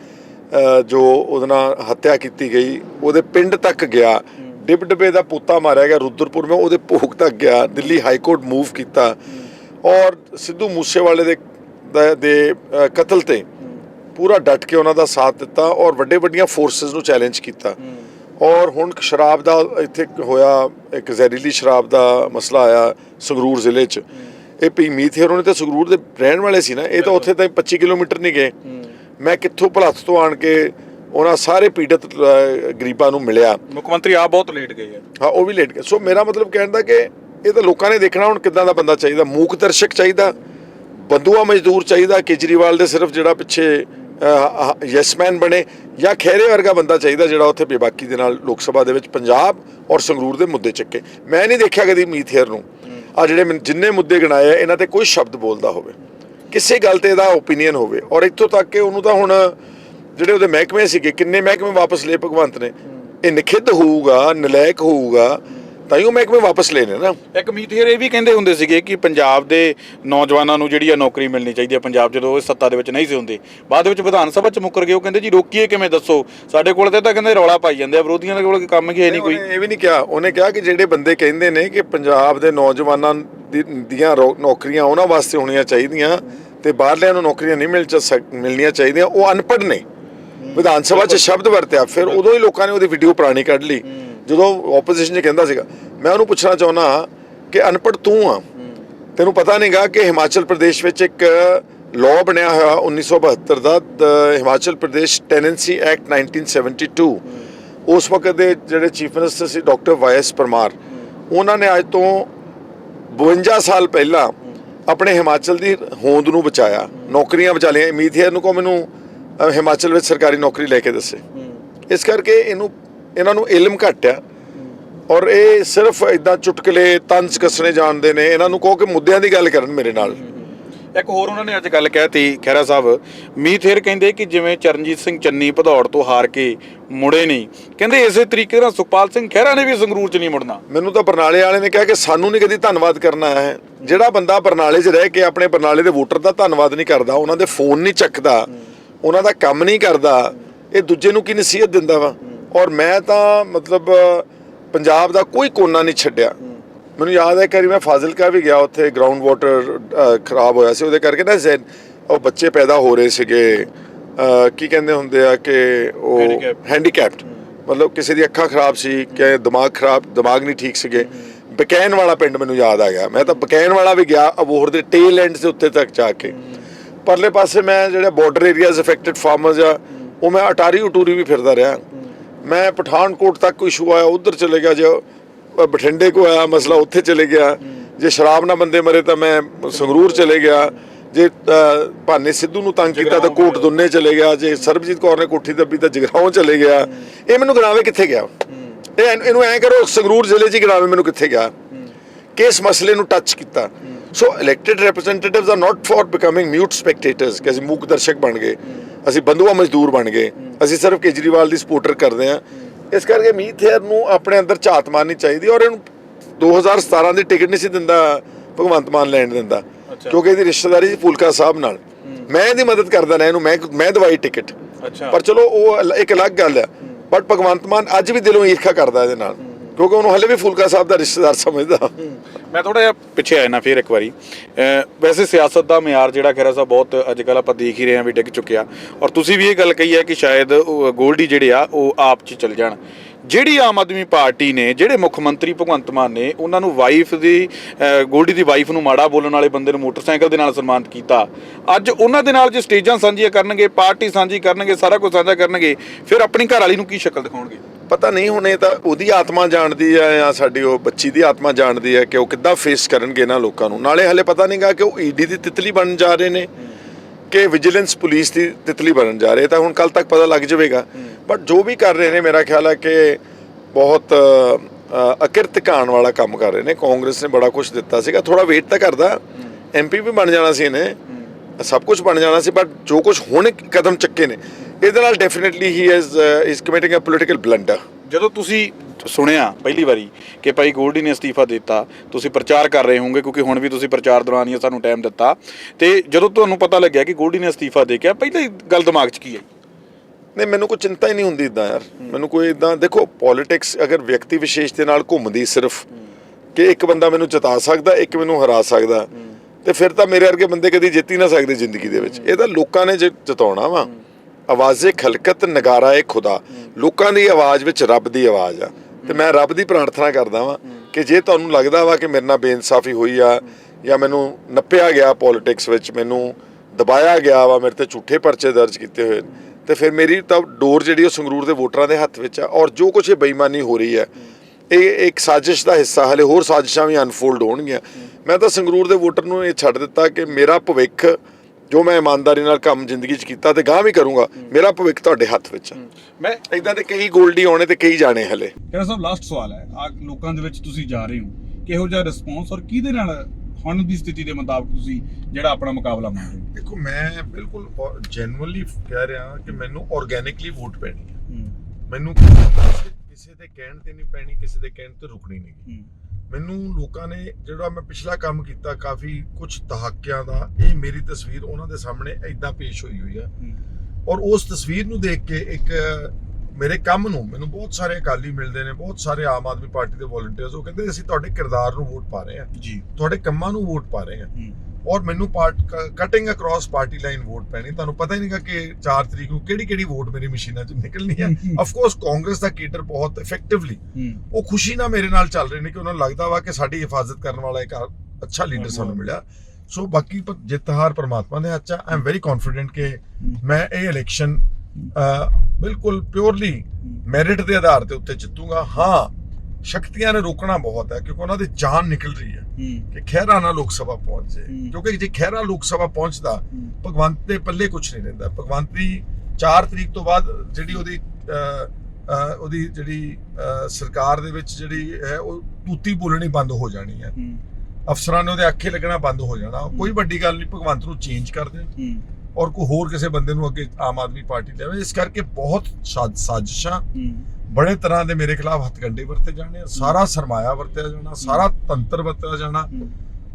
ਜੋ ਉਹਦੇ ਨਾਲ ਹੱਤਿਆ ਕੀਤੀ ਗਈ, ਉਹਦੇ ਪਿੰਡ ਤੱਕ ਗਿਆ ਡਿਬਡਬੇ ਦਾ ਪੋਤਾ ਮਾਰਿਆ ਗਿਆ ਰੁਦਰਪੁਰ, ਮੈਂ ਉਹਦੇ ਭੋਗ ਤੱਕ ਗਿਆ, ਦਿੱਲੀ ਹਾਈ ਕੋਰਟ ਮੂਵ ਕੀਤਾ। ਔਰ ਸਿੱਧੂ ਮੂਸੇਵਾਲੇ ਦੇ ਦੇ ਕਤਲ ਤੇ ਪੂਰਾ ਡਟ ਕੇ ਉਹਨਾਂ ਦਾ ਸਾਥ ਦਿੱਤਾ ਔਰ ਵੱਡੇ ਵੱਡੀਆਂ ਫੋਰਸਸ ਨੂੰ ਚੈਲੰਜ ਕੀਤਾ। ਔਰ ਹੁਣ ਸ਼ਰਾਬ ਦਾ ਇੱਥੇ ਹੋਇਆ ਇੱਕ ਜ਼ਹਿਰੀਲੀ ਸ਼ਰਾਬ ਦਾ ਮਸਲਾ ਆਇਆ ਸੰਗਰੂਰ ਜ਼ਿਲ੍ਹੇ 'ਚ। ਇਹ ਪੀ ਮੀਥੇਰ ਉਹਨੇ ਤਾਂ ਸੰਗਰੂਰ ਦੇ ਰਹਿਣ ਵਾਲੇ ਸੀ ਨਾ ਇਹ ਤਾਂ ਉੱਥੇ ਤਾਂ 25 ਕਿਲੋਮੀਟਰ ਨਹੀਂ ਗਏ। ਮੈਂ ਕਿੱਥੋਂ ਭਲੱਥ ਤੋਂ ਆਣ ਕੇ ਉਹਨਾਂ ਸਾਰੇ ਪੀੜਤ ਗਰੀਬਾਂ ਨੂੰ ਮਿਲਿਆ। ਮੁੱਖ ਮੰਤਰੀ ਆ ਬਹੁਤ ਲੇਟ ਗਏ ਆ। ਹਾਂ ਉਹ ਵੀ ਲੇਟ ਗਿਆ ਸੋ ਮੇਰਾ ਮਤਲਬ ਕਹਿਣ ਦਾ ਕਿ ਇਹ ਤਾਂ ਲੋਕਾਂ ਨੇ ਦੇਖਣਾ ਹੁਣ ਕਿੱਦਾਂ ਦਾ ਬੰਦਾ ਚਾਹੀਦਾ। ਮੂਕ ਦਰਸ਼ਕ ਚਾਹੀਦਾ ਬੰਦੂਆ ਮਜ਼ਦੂਰ ਚਾਹੀਦਾ ਕੇਜਰੀਵਾਲ ਦੇ ਸਿਰਫ ਜਿਹੜਾ ਪਿੱਛੇ ਯੈਸਮੈਨ ਬਣੇ ਜਾਂ ਖੈਰੇ ਵਰਗਾ ਬੰਦਾ ਚਾਹੀਦਾ ਜਿਹੜਾ ਉੱਥੇ ਬੇਬਾਕੀ ਦੇ ਨਾਲ ਲੋਕ ਸਭਾ ਦੇ ਵਿੱਚ ਪੰਜਾਬ ਔਰ ਸੰਗਰੂਰ ਦੇ ਮੁੱਦੇ ਚੱਕੇ। ਮੈਂ ਨਹੀਂ ਦੇਖਿਆ ਕਦੀ ਮੀਥੇਰ ਨੂੰ। ਆ ਜਿਹੜੇ ਮੈਨੂੰ, ਜਿੰਨੇ ਮੁੱਦੇ ਗਿਣਾਏ ਇਹਨਾਂ ਤੇ ਕੋਈ ਸ਼ਬਦ ਬੋਲਦਾ ਹੋਵੇ। ਕਿਸੇ ਗੱਲ ਤੇ ਇਹਦਾ ਓਪੀਨੀਅਨ ਹੋਵੇ। ਔਰ ਇੱਥੋਂ ਤੱਕ ਕਿ ਉਹਨੂੰ ਤਾਂ ਹੁਣ ਜਿਹੜੇ ਉਹਦੇ ਮਹਿਕਮੇ ਸੀਗੇ, ਕਿੰਨੇ ਮਹਿਕਮੇ ਵਾਪਸ ਲਏ ਭਗਵੰਤ ਨੇ। ਇਹ ਨਿਖਿੱਧ ਹੋਊਗਾ, ਨਲਾਇਕ ਹੋਊਗਾ। ਤਾਂ ਹੀ ਉਹ ਮਹਿਕਮੇ ਵਾਪਸ ਲੈਣੇ ਨਾ ਇੱਕ ਮੀਤੇਰ ਇਹ ਵੀ ਕਹਿੰਦੇ ਹੁੰਦੇ ਸੀਗੇ ਕਿ ਪੰਜਾਬ ਦੇ ਨੌਜਵਾਨਾਂ ਨੂੰ ਜਿਹੜੀ ਆ ਨੌਕਰੀ ਮਿਲਣੀ ਚਾਹੀਦੀ ਹੈ ਪੰਜਾਬ ਜਦੋਂ ਉਹ ਸੱਤਾ ਦੇ ਵਿੱਚ ਨਹੀਂ ਸੀ ਹੁੰਦੇ ਬਾਅਦ ਵਿੱਚ ਵਿਧਾਨ ਸਭਾ ਚ ਮੁੱਕਰ ਗਏ। ਉਹ ਕਹਿੰਦੇ ਜੀ ਰੋਕੀਏ ਕਿਵੇਂ ਦੱਸੋ? ਸਾਡੇ ਕੋਲ ਤੇ ਤਾਂ ਕਹਿੰਦੇ ਰੌਲਾ ਪਾਈ ਜਾਂਦੇ ਆ। ਵਿਰੋਧੀਆਂ ਦੇ ਕੋਲ ਕੰਮ ਹੀ ਹੈ ਨਹੀਂ ਕੋਈ। ਇਹ ਵੀ ਨਹੀਂ ਕਿਹਾ। ਉਹਨੇ ਕਿਹਾ ਕਿ ਜਿਹੜੇ ਬੰਦੇ ਕਹਿੰਦੇ ਨੇ ਕਿ ਪੰਜਾਬ ਦੇ ਨੌਜਵਾਨਾਂ ਦੀਆਂ ਨੌਕਰੀਆਂ ਉਹਨਾਂ ਵਾਸਤੇ ਹੋਣੀਆਂ ਚਾਹੀਦੀਆਂ ਤੇ ਬਾਹਰਲਿਆਂ ਨੂੰ ਨੌਕਰੀਆਂ ਨਹੀਂ ਮਿਲ ਮਿਲਣੀਆਂ ਚਾਹੀਦੀਆਂ। ਉਹ ਅਨਪੜ੍ਹ ਨੇ। ਵਿਧਾਨ ਸਭਾ 'ਚ ਸ਼ਬਦ ਵਰਤਿਆ। ਫਿਰ ਉਦੋਂ ਹੀ ਲੋਕਾਂ ਨੇ ਉਹਦੀ ਵੀਡੀਓ ਪੁਰਾਣੀ ਕੱਢ ਲਈ। ਜਦੋਂ ਆਪੋਜੀਸ਼ਨ 'ਚ ਕਹਿੰਦਾ ਸੀਗਾ, ਮੈਂ ਉਹਨੂੰ ਪੁੱਛਣਾ ਚਾਹੁੰਦਾ ਕਿ ਅਨਪੜ੍ਹ ਤੂੰ ਆ। ਤੈਨੂੰ ਪਤਾ ਨਹੀਂਗਾ ਕਿ ਹਿਮਾਚਲ ਪ੍ਰਦੇਸ਼ ਵਿੱਚ ਇੱਕ ਲਾਅ ਬਣਿਆ ਹੋਇਆ 1972 ਦਾ ਹਿਮਾਚਲ ਪ੍ਰਦੇਸ਼ ਟੈਨੈਂਸੀ ਐਕਟ 1972 ਉਸ ਵਕਤ ਦੇ ਜਿਹੜੇ ਚੀਫ ਮਿਨਿਸਟਰ ਸੀ ਡਾਕਟਰ ਵਾਈਐਸ ਪਰਮਾਰ ਉਹਨਾਂ ਨੇ ਅੱਜ ਤੋਂ 52 ਸਾਲ ਪਹਿਲਾਂ ਆਪਣੇ ਹਿਮਾਚਲ ਦੀ ਹੋਂਦ ਨੂੰ ਬਚਾਇਆ। ਨੌਕਰੀਆਂ ਬਚਾ ਲਈਆਂ। ਹੈ ਇਹਨੂੰ ਕੋ ਮੈਨੂੰ ਹਿਮਾਚਲ ਵਿੱਚ ਸਰਕਾਰੀ ਨੌਕਰੀ ਲੈ ਕੇ ਦੱਸੇ। ਇਸ ਕਰਕੇ ਇਹਨੂੰ ਇਹਨਾਂ ਨੂੰ ਇਲਮ ਘੱਟ ਆ। ਔਰ ਇਹ ਸਿਰਫ ਇਦਾਂ ਚੁਟਕਲੇ ਤੰਜ ਕੱਸਣੇ ਜਾਣਦੇ ਨੇ। ਇਹਨਾਂ ਨੂੰ ਕਹੋ ਕਿ ਮੁੱਦਿਆਂ ਦੀ ਗੱਲ ਕਰਨ ਮੇਰੇ ਨਾਲ। ਇੱਕ ਹੋਰ ਉਹਨਾਂ ਨੇ ਅੱਜ ਗੱਲ ਕਹਿਤੀ ਖਹਿਰਾ ਸਾਹਿਬ। ਮੀਥੇਰ ਕਹਿੰਦੇ ਕਿ ਜਿਵੇਂ ਚਰਨਜੀਤ ਸਿੰਘ ਚੰਨੀ ਭਦੌੜ ਤੋਂ ਹਾਰ ਕੇ ਮੁੜੇ ਨਹੀਂ। ਕਹਿੰਦੇ ਇਸੇ ਤਰੀਕੇ ਨਾਲ ਸੁਖਪਾਲ ਸਿੰਘ ਖਹਿਰਾ ਨੇ ਵੀ ਸੰਗਰੂਰ 'ਚ ਨਹੀਂ ਮੁੜਨਾ। ਮੈਨੂੰ ਤਾਂ ਬਰਨਾਲੇ ਵਾਲੇ ਨੇ ਕਿਹਾ ਕਿ ਸਾਨੂੰ ਨਹੀਂ ਕਦੀ ਧੰਨਵਾਦ ਕਰਨਾ ਹੈ। ਜਿਹੜਾ ਬੰਦਾ ਬਰਨਾਲੇ 'ਚ ਰਹਿ ਕੇ ਆਪਣੇ ਬਰਨਾਲੇ ਦੇ ਵੋਟਰ ਦਾ ਧੰਨਵਾਦ ਨਹੀਂ ਕਰਦਾ ਉਹਨਾਂ ਦੇ ਫੋਨ ਨਹੀਂ ਚੱਕਦਾ ਉਹਨਾਂ ਦਾ ਕੰਮ ਨਹੀਂ ਕਰਦਾ ਇਹ ਦੂਜੇ ਨੂੰ ਕੀ ਨਸੀਹਤ ਦਿੰਦਾ ਵਾ? ਔਰ ਮੈਂ ਤਾਂ ਮਤਲਬ ਪੰਜਾਬ ਦਾ ਕੋਈ ਕੋਨਾ ਨਹੀਂ ਛੱਡਿਆ। ਮੈਨੂੰ ਯਾਦ ਹੈ ਕਰੀ ਮੈਂ ਫਾਜ਼ਿਲਕਾ ਵੀ ਗਿਆ ਉੱਥੇ ਗਰਾਊਂਡ ਵਾਟਰ ਖਰਾਬ ਹੋਇਆ ਸੀ। ਉਹਦੇ ਕਰਕੇ ਨਾ ਜ਼ੈਨ- ਉਹ ਬੱਚੇ ਪੈਦਾ ਹੋ ਰਹੇ ਸੀਗੇ। ਕੀ ਕਹਿੰਦੇ ਹੁੰਦੇ ਆ ਕਿ ਉਹ. ਹੈਂਡੀਕੈਪਡ ਮਤਲਬ ਕਿਸੇ ਦੀ ਅੱਖਾਂ ਖਰਾਬ ਸੀ ਕਿ ਦਿਮਾਗ ਖਰਾਬ ਦਿਮਾਗ ਨਹੀਂ ਠੀਕ ਸੀਗੇ। ਬਕੈਨ ਵਾਲਾ ਪਿੰਡ ਮੈਨੂੰ ਯਾਦ ਆ ਗਿਆ। ਮੈਂ ਤਾਂ ਬਕੈਨ ਵਾਲਾ ਵੀ ਗਿਆ ਅਬੋਹਰ ਦੇ ਟੇਲ ਐਂਡ ਦੇ ਉੱਤੇ ਤੱਕ ਜਾ ਕੇ। ਪਰਲੇ ਪਾਸੇ ਮੈਂ ਜਿਹੜੇ ਬਾਰਡਰ ਏਰੀਆਜ਼ ਅਫੈਕਟਡ ਫਾਰਮਰਸ ਆ ਉਹ ਮੈਂ ਅਟਾਰੀ ਉਟੂਰੀ ਵੀ ਫਿਰਦਾ ਰਿਹਾ। ਮੈਂ ਪਠਾਨਕੋਟ ਤੱਕ ਕੋਈ ਇਸ਼ੂ ਆਇਆ ਉਧਰ ਚਲੇ ਗਿਆ ਜੋ ਬਠਿੰਡੇ ਕੋ ਆਇਆ ਮਸਲਾ ਉੱਥੇ ਚਲੇ ਗਿਆ। ਜੇ ਸ਼ਰਾਬ ਨਾਲ ਬੰਦੇ ਮਰੇ ਤਾਂ ਮੈਂ ਸੰਗਰੂਰ ਚਲੇ ਗਿਆ। ਜੇ ਭਾਨੇ ਸਿੱਧੂ ਨੂੰ ਤੰਗ ਕੀਤਾ ਤਾਂ ਕੋਟ ਦੁੰਨੇ ਚਲੇ ਗਿਆ। ਜੇ ਸਰਬਜੀਤ ਕੌਰ ਨੇ ਕੋਠੀ ਦੱਬੀ ਤਾਂ ਜਗਰਾਉਂ ਚਲੇ ਗਿਆ। ਇਹ ਮੈਨੂੰ ਗਣਾਵੇ ਕਿੱਥੇ ਗਿਆ? ਇਹ ਇਹਨੂੰ ਐਂ ਕਰੋ ਸੰਗਰੂਰ ਜ਼ਿਲ੍ਹੇ 'ਚ ਹੀ ਗਣਾਵੇ ਮੈਨੂੰ ਕਿੱਥੇ ਗਿਆ? ਕਿ ਇਸ ਮਸਲੇ ਨੂੰ ਟੱਚ ਕੀਤਾ। So elected representatives are not for becoming mute spectators ਕਿ ਅਸੀਂ ਮੂਕ ਦਰਸ਼ਕ ਬਣ ਗਏ। ਅਸੀਂ ਬੰਦੂਆ ਮਜ਼ਦੂਰ ਬਣ ਗਏ। ਅਸੀਂ ਸਿਰਫ ਕੇਜਰੀਵਾਲ ਦੀ ਸਪੋਰਟਰ ਕਰਦੇ ਹਾਂ। ਇਸ ਕਰਕੇ ਮੀਤ ਹੇਅਰ ਨੂੰ ਆਪਣੇ ਅੰਦਰ ਝਾਤ ਮਾਰਨੀ ਚਾਹੀਦੀ ਔਰ ਇਹਨੂੰ 2017 ਦੀ ਟਿਕਟ ਨਹੀਂ ਸੀ ਦਿੰਦਾ ਭਗਵੰਤ ਮਾਨ ਲੈਣ ਦਿੰਦਾ। ਕਿਉਂਕਿ ਇਹਦੀ ਰਿਸ਼ਤੇਦਾਰੀ ਸੀ ਫੂਲਕਾ ਸਾਹਿਬ ਨਾਲ। ਮੈਂ ਇਹਦੀ ਮਦਦ ਕਰਦਾ ਨਾ ਇਹਨੂੰ ਮੈਂ ਮੈਂ ਦਵਾਈ ਟਿਕਟ। ਪਰ ਚਲੋ ਉਹ ਇੱਕ ਅਲੱਗ ਗੱਲ ਹੈ। ਬਟ ਭਗਵੰਤ ਮਾਨ ਅੱਜ ਵੀ ਦਿਲੋਂ ਈਰਖਾ ਕਰਦਾ ਇਹਦੇ ਨਾਲ। ਕਿਉਂਕਿ ਉਹਨੂੰ ਹਲੇ ਵੀ ਫੂਲਕਾ ਸਾਹਿਬ ਦਾ ਰਿਸ਼ਤੇਦਾਰ ਸਮਝਦਾ। ਮੈਂ ਥੋੜਾ ਜਿਹਾ ਪਿੱਛੇ ਆਇਆ ਨਾ ਫੇਰ ਇੱਕ ਵਾਰੀ। ਵੈਸੇ ਸਿਆਸਤ ਦਾ ਮਿਆਰ ਜਿਹੜਾ ਖੈਰਾ ਸਾਹਿਬ ਬਹੁਤ ਅੱਜ ਕੱਲ ਆਪਾਂ ਦੇਖ ਹੀ ਰਹੇ ਹਾਂ ਵੀ ਡਿੱਗ ਚੁੱਕਿਆ। ਔਰ ਤੁਸੀਂ ਵੀ ਇਹ ਗੱਲ ਕਹੀ ਹੈ ਕਿ ਸ਼ਾਇਦ ਗੋਲਡੀ ਜਿਹੜੇ ਆ, ਉਹ ਆਪ ਚ ਚਲ ਜਾਣ। ਜਿਹੜੀ ਆਮ ਆਦਮੀ ਪਾਰਟੀ ਨੇ, ਜਿਹੜੇ ਮੁੱਖ ਮੰਤਰੀ ਭਗਵੰਤ ਮਾਨ ਨੇ, ਉਹਨਾਂ ਨੂੰ ਵਾਈਫ ਦੀ ਗੋਲਡੀ ਦੀ ਵਾਈਫ ਨੂੰ ਮਾੜਾ ਬੋਲਣ ਵਾਲੇ ਬੰਦੇ ਨੂੰ ਮੋਟਰਸਾਈਕਲ ਦੇ ਨਾਲ ਸਨਮਾਨਿਤ ਕੀਤਾ। ਅੱਜ ਉਹਨਾਂ ਦੇ ਨਾਲ ਜੇ ਸਟੇਜਾਂ ਸਾਂਝੀਆਂ ਕਰਨਗੇ, ਪਾਰਟੀ ਸਾਂਝੀ ਕਰਨਗੇ, ਸਾਰਾ ਕੁਝ ਸਾਂਝਾ ਕਰਨਗੇ, ਫਿਰ ਆਪਣੀ ਘਰ ਵਾਲੀ ਨੂੰ ਕੀ ਸ਼ਕਲ ਦਿਖਾਉਣਗੇ? ਪਤਾ ਨਹੀਂ ਹੁਣ ਇਹ ਤਾਂ ਉਹਦੀ ਆਤਮਾ ਜਾਣਦੀ ਹੈ ਜਾਂ ਸਾਡੀ ਉਹ ਬੱਚੀ ਦੀ ਆਤਮਾ ਜਾਣਦੀ ਹੈ ਕਿ ਉਹ ਕਿੱਦਾਂ ਫੇਸ ਕਰਨਗੇ ਇਹਨਾਂ ਲੋਕਾਂ ਨੂੰ। ਨਾਲੇ ਹਲੇ ਪਤਾ ਨਹੀਂਗਾ ਕਿ ਉਹ ਈਡੀ ਦੀ ਤਿਤਲੀ ਬਣਨ ਜਾ ਰਹੇ ਨੇ ਕਿ ਵਿਜੀਲੈਂਸ ਪੁਲਿਸ ਦੀ ਤਿਤਲੀ ਬਣਨ ਜਾ ਰਹੇ। ਤਾਂ ਹੁਣ ਕੱਲ ਤੱਕ ਪਤਾ ਲੱਗ ਜਾਵੇਗਾ। ਬਟ ਜੋ ਵੀ ਕਰ ਰਹੇ ਨੇ ਮੇਰਾ ਖਿਆਲ ਹੈ ਕਿ ਬਹੁਤ ਅ, ਅਕਿਰਤ ਕਾਣ ਵਾਲਾ ਕੰਮ ਕਰ ਰਹੇ ਨੇ। ਕਾਂਗਰਸ ਨੇ ਬੜਾ ਕੁਝ ਦਿੱਤਾ ਸੀਗਾ। ਥੋੜਾ ਵੇਟ ਤਾਂ ਕਰਦਾ। ਐਮਪੀ ਵੀ ਬਣ ਜਾਣਾ ਸੀ ਇਹਨੇ। ਸਭ ਕੁਝ ਬਣ ਜਾਣਾ ਸੀ ਬਟ ਜੋ ਕੁਝ ਹੁਣ ਕਦਮ ਚੱਕੇ ਨੇ ਇਹਦੇ ਨਾਲ definitely he is is committing a political blunder ਜਦੋਂ ਤੁਸੀਂ ਸੁਣਿਆ ਪਹਿਲੀ ਵਾਰੀ ਕਿ ਭਾਈ ਗੋਲਡੀ ਨੇ ਅਸਤੀਫਾ ਦਿੱਤਾ ਤੁਸੀਂ ਪ੍ਰਚਾਰ ਕਰ ਰਹੇ ਹੋਵੋਗੇ ਕਿਉਂਕਿ ਹੁਣ ਵੀ ਤੁਸੀਂ ਪ੍ਰਚਾਰ ਦੌਰਾਨ ਹੀ ਸਾਨੂੰ ਟਾਈਮ ਦਿੱਤਾ ਤੇ ਜਦੋਂ ਤੁਹਾਨੂੰ ਪਤਾ ਲੱਗਿਆ ਕਿ ਗੋਲਡੀ ਨੇ ਅਸਤੀਫਾ ਦੇ ਕੇ ਪਹਿਲਾਂ ਹੀ ਗੱਲ ਦਿਮਾਗ 'ਚ ਕੀ ਹੈ ਨਹੀਂ ਮੈਨੂੰ ਕੋਈ ਚਿੰਤਾ ਹੀ ਨਹੀਂ ਹੁੰਦੀ ਇਦਾਂ ਯਾਰ। ਮੈਨੂੰ ਕੋਈ ਇਦਾਂ ਦੇਖੋ ਪੋਲਿਟਿਕਸ ਅਗਰ ਵਿਅਕਤੀ ਵਿਸ਼ੇਸ਼ ਦੇ ਨਾਲ ਘੁੰਮਦੀ ਸਿਰਫ ਕਿ ਇੱਕ ਬੰਦਾ ਮੈਨੂੰ ਜਿਤਾ ਸਕਦਾ ਇੱਕ ਮੈਨੂੰ ਹਰਾ ਸਕਦਾ ਤੇ ਫਿਰ ਤਾਂ ਮੇਰੇ ਵਰਗੇ ਬੰਦੇ ਕਦੀ ਜਿੱਤ ਹੀ ਨਾ ਸਕਦੇ ਜ਼ਿੰਦਗੀ ਦੇ ਵਿੱਚ। ਇਹ ਤਾਂ ਲੋਕਾਂ ਨੇ ਜਿ- ਜਿਤਾਉਣਾ ਵਾ। ਆਵਾਜ਼ੇ ਖਲਕਤ ਨਗਾਰਾ ਏ ਖੁਦਾ। ਲੋਕਾਂ ਦੀ ਆਵਾਜ਼ ਵਿੱਚ ਰੱਬ ਦੀ ਆਵਾਜ਼ ਆ। ਤੇ ਮੈਂ ਰੱਬ ਦੀ ਪ੍ਰਾਰਥਨਾ ਕਰਦਾ ਵਾਂ ਕਿ ਜੇ ਤੁਹਾਨੂੰ ਲੱਗਦਾ ਵਾ ਕਿ ਮੇਰੇ ਨਾਲ ਬੇਇਨਸਾਫੀ ਹੋਈ ਆ ਜਾਂ ਮੈਨੂੰ ਨੱਪਿਆ ਗਿਆ ਪੋਲਿਟਿਕਸ ਵਿੱਚ ਮੈਨੂੰ ਦਬਾਇਆ ਗਿਆ ਵਾ ਮੇਰੇ ਤੇ ਝੂਠੇ ਪਰਚੇ ਦਰਜ ਕੀਤੇ ਹੋਏ ਨੇ, ਤੇ ਫਿਰ ਮੇਰੀ ਤਾਂ ਡੋਰ ਜਿਹੜੀ ਉਹ ਸੰਗਰੂਰ ਦੇ ਵੋਟਰਾਂ ਦੇ ਹੱਥ ਵਿੱਚ ਆ ਔਰ ਜੋ ਕੁਝ ਇਹ ਬੇਈਮਾਨੀ ਹੋ ਰਹੀ ਹੈ ਇਹ ਇੱਕ ਸਾਜ਼ਿਸ਼ ਦਾ ਹਿੱਸਾ ਹਲੇ ਹੋਰ ਸਾਜ਼ਿਸ਼ਾਂ ਵੀ ਅਨਫੋਲਡ ਹੋਣਗੀਆਂ। ਮੈਂ ਤਾਂ ਸੰਗਰੂਰ ਦੇ ਵੋਟਰ ਨੂੰ ਇਹ ਛੱਡ ਦਿੱਤਾ ਕਿ ਮੇਰਾ ਭਵਿੱਖ ਜੋ ਮੈਂ ਇਮਾਨਦਾਰੀ ਨਾਲ ਕੰਮ ਜ਼ਿੰਦਗੀ 'ਚ ਕੀਤਾ ਤੇ ਗਾਂ ਵੀ ਕਰੂੰਗਾ ਮੇਰਾ ਭਵਿੱਖ ਤੁਹਾਡੇ ਹੱਥ ਵਿੱਚ ਆ। ਮੈਂ ਇਦਾਂ ਦੇ ਕਈ ਗੋਲਡੀ ਆਉਣੇ ਤੇ ਕਈ ਜਾਣੇ ਹਲੇ। ਕਿਹੜਾ ਸਾਹਿਬ ਲਾਸਟ ਸਵਾਲ ਹੈ? ਆ ਲੋਕਾਂ ਦੇ ਵਿੱਚ ਤੁਸੀਂ ਜਾ ਰਹੇ ਹੋ। ਕਿਹੋ ਜਿਹਾ ਰਿਸਪੌਂਸ ਔਰ ਕਿਹਦੇ ਨਾਲ ਹੁਣ ਦੀ ਸਥਿਤੀ ਦੇ ਮੁਤਾਬਕ ਤੁਸੀਂ ਜਿਹੜਾ ਆਪਣਾ ਮੁਕਾਬਲਾ ਮੰਨ ਰਹੇ ਹੋ? ਦੇਖੋ ਮੈਂ ਬਿਲਕੁਲ ਜੈਨੂਅਲੀ ਕਹਿ ਰਿਹਾ ਕਿ ਮੈਨੂੰ ਆਰਗੇਨਿਕਲੀ ਵੋਟ ਪੈਣੀ ਹੈ। ਮੈਨੂੰ ਕਿਸੇ ਦੇ ਕਹਿਣ ਤੇ ਨਹੀਂ ਪੈਣੀ ਕਿਸੇ ਦੇ ਕਹਿਣ ਤੇ ਰੁਕਣੀ ਨਹੀਂ ਮੈਨੂੰ ਲੋਕਾਂ ਨੇ ਜਿਹੜਾ ਮੈਂ ਪਿਛਲਾ ਕੰਮ ਕੀਤਾ ਕਾਫੀ ਕੁਝ ਦਹਾਕਿਆਂ ਦਾ ਇਹ ਮੇਰੀ ਤਸਵੀਰ ਉਹਨਾਂ ਦੇ ਸਾਹਮਣੇ ਐਦਾਂ ਪੇਸ਼ ਹੋਈ ਹੋਈ ਆ। ਔਰ ਉਸ ਤਸਵੀਰ ਨੂੰ ਦੇਖ ਕੇ ਇੱਕ ਮੇਰੇ ਕੰਮ ਨੂੰ ਮੈਨੂੰ ਬਹੁਤ ਸਾਰੇ ਅਕਾਲੀ ਮਿਲਦੇ ਨੇ ਬਹੁਤ ਸਾਰੇ ਆਮ ਆਦਮੀ ਪਾਰਟੀ ਦੇ ਵੋਲੰਟੀਅਰਸ ਉਹ ਕਹਿੰਦੇ ਅਸੀਂ ਤੁਹਾਡੇ ਕਿਰਦਾਰ ਨੂੰ ਵੋਟ ਪਾ ਰਹੇ ਹਾਂ। ਜੀ। ਤੁਹਾਡੇ ਕੰਮਾਂ ਨੂੰ ਵੋਟ ਪਾ ਰਹੇ ਹਾਂ। ਔਰ ਮੈਨੂੰ part cutting across party line vote ਪੈਣੀ। ਤੁਹਾਨੂੰ ਪਤਾ ਹੀ ਨਹੀਂਗਾ ਕਿ 4 ਤਰੀਕ ਨੂੰ ਕਿਹੜੀ ਕਿਹੜੀ ਵੋਟ ਮੇਰੀ ਮਸ਼ੀਨਾਂ 'ਚ ਨਿਕਲਣੀ ਹੈ ਆਫ ਕੋਰਸ ਕਾਂਗਰਸ ਦਾ ਕੇਡਰ ਬਹੁਤ ਇਫੈਕਟਿਵਲੀ ਉਹ ਖੁਸ਼ੀ ਨਾਲ ਮੇਰੇ ਨਾਲ ਚੱਲ ਰਹੇ ਨੇ ਕਿ ਉਹਨਾਂ ਨੂੰ ਲੱਗਦਾ ਵਾ ਕਿ ਸਾਡੀ ਹਿਫਾਜ਼ਤ ਕਰਨ ਵਾਲਾ ਇੱਕ ਅੱਛਾ ਲੀਡਰ ਸਾਨੂੰ ਮਿਲਿਆ। ਸੋ ਬਾਕੀ ਜਿੱਤ ਹਾਰ ਪਰਮਾਤਮਾ ਦੇ ਹੱਥ 'ਚ ਆਈ ਐਮ ਵੈਰੀ ਕੌਨਫੀਡੈਂਟ ਕਿ ਮੈਂ ਇਹ ਇਲੈਕਸ਼ਨ ਬਿਲਕੁਲ ਪਿਓਰਲੀ ਮੈਰਿਟ ਦੇ ਆਧਾਰ ਤੇ ਉੱਤੇ ਜਿੱਤੂਗਾ। ਹਾਂ ਸ਼ਕਤੀਆਂ ਨੇ ਰੋਕਣਾ ਬਹੁਤ ਹੈ ਕਿਉਂਕਿ ਉਹਨਾਂ ਦੀ ਜਾਨ ਨਿਕਲ ਰਹੀ ਹੈ ਕਿ ਖਹਿਰਾ ਨਾ ਲੋਕ ਸਭਾ ਪਹੁੰਚੇ ਹੂੰ। ਕਿਉਂਕਿ ਜੇ ਖਹਿਰਾ ਲੋਕ ਸਭਾ ਪਹੁੰਚਦਾ ਭਗਵੰਤ ਦੇ ਪੱਲੇ ਕੁਝ ਨਹੀਂ ਰਹਿੰਦਾ। ਭਗਵੰਤ ਦੀ 4 ਤਰੀਕ ਤੋਂ ਬਾਅਦ ਜਿਹੜੀ ਉਹਦੀ ਉਹਦੀ ਜਿਹੜੀ ਸਰਕਾਰ ਦੇ ਵਿੱਚ ਜਿਹੜੀ ਹੈ ਉਹ ਤੂਤੀ ਬੋਲਣੀ ਬੰਦ ਹੋ ਜਾਣੀ ਹੈ। ਅਫਸਰਾਂ ਨੇ ਉਹਦੇ ਅੱਖੇ ਲੱਗਣਾ ਬੰਦ ਹੋ ਜਾਣਾ। ਕੋਈ ਵੱਡੀ ਗੱਲ ਨਹੀਂ ਭਗਵੰਤ ਨੂੰ ਚੇਂਜ ਕਰ ਹੂੰ। ਔਰ ਕੋਈ ਹੋਰ ਕਿਸੇ ਬੰਦੇ ਨੂੰ ਅੱਗੇ ਆਮ ਆਦਮੀ ਪਾਰਟੀ ਲਿਆਵੇ ਇਸ ਕਰਕੇ ਬਹੁਤ ਸਾਜ਼- ਸਾਜ਼ਿਸ਼ਾਂ ਬੜੇ ਤਰ੍ਹਾਂ ਦੇ ਮੇਰੇ ਖਿਲਾਫ ਹੱਥਕੰਡੇ ਵਰਤੇ ਜਾਣੇ ਸਾਰਾ ਸਰਮਾਇਆ ਵਰਤਿਆ ਜਾਣਾ ਸਾਰਾ ਤੰਤਰ ਵਰਤਿਆ ਜਾਣਾ।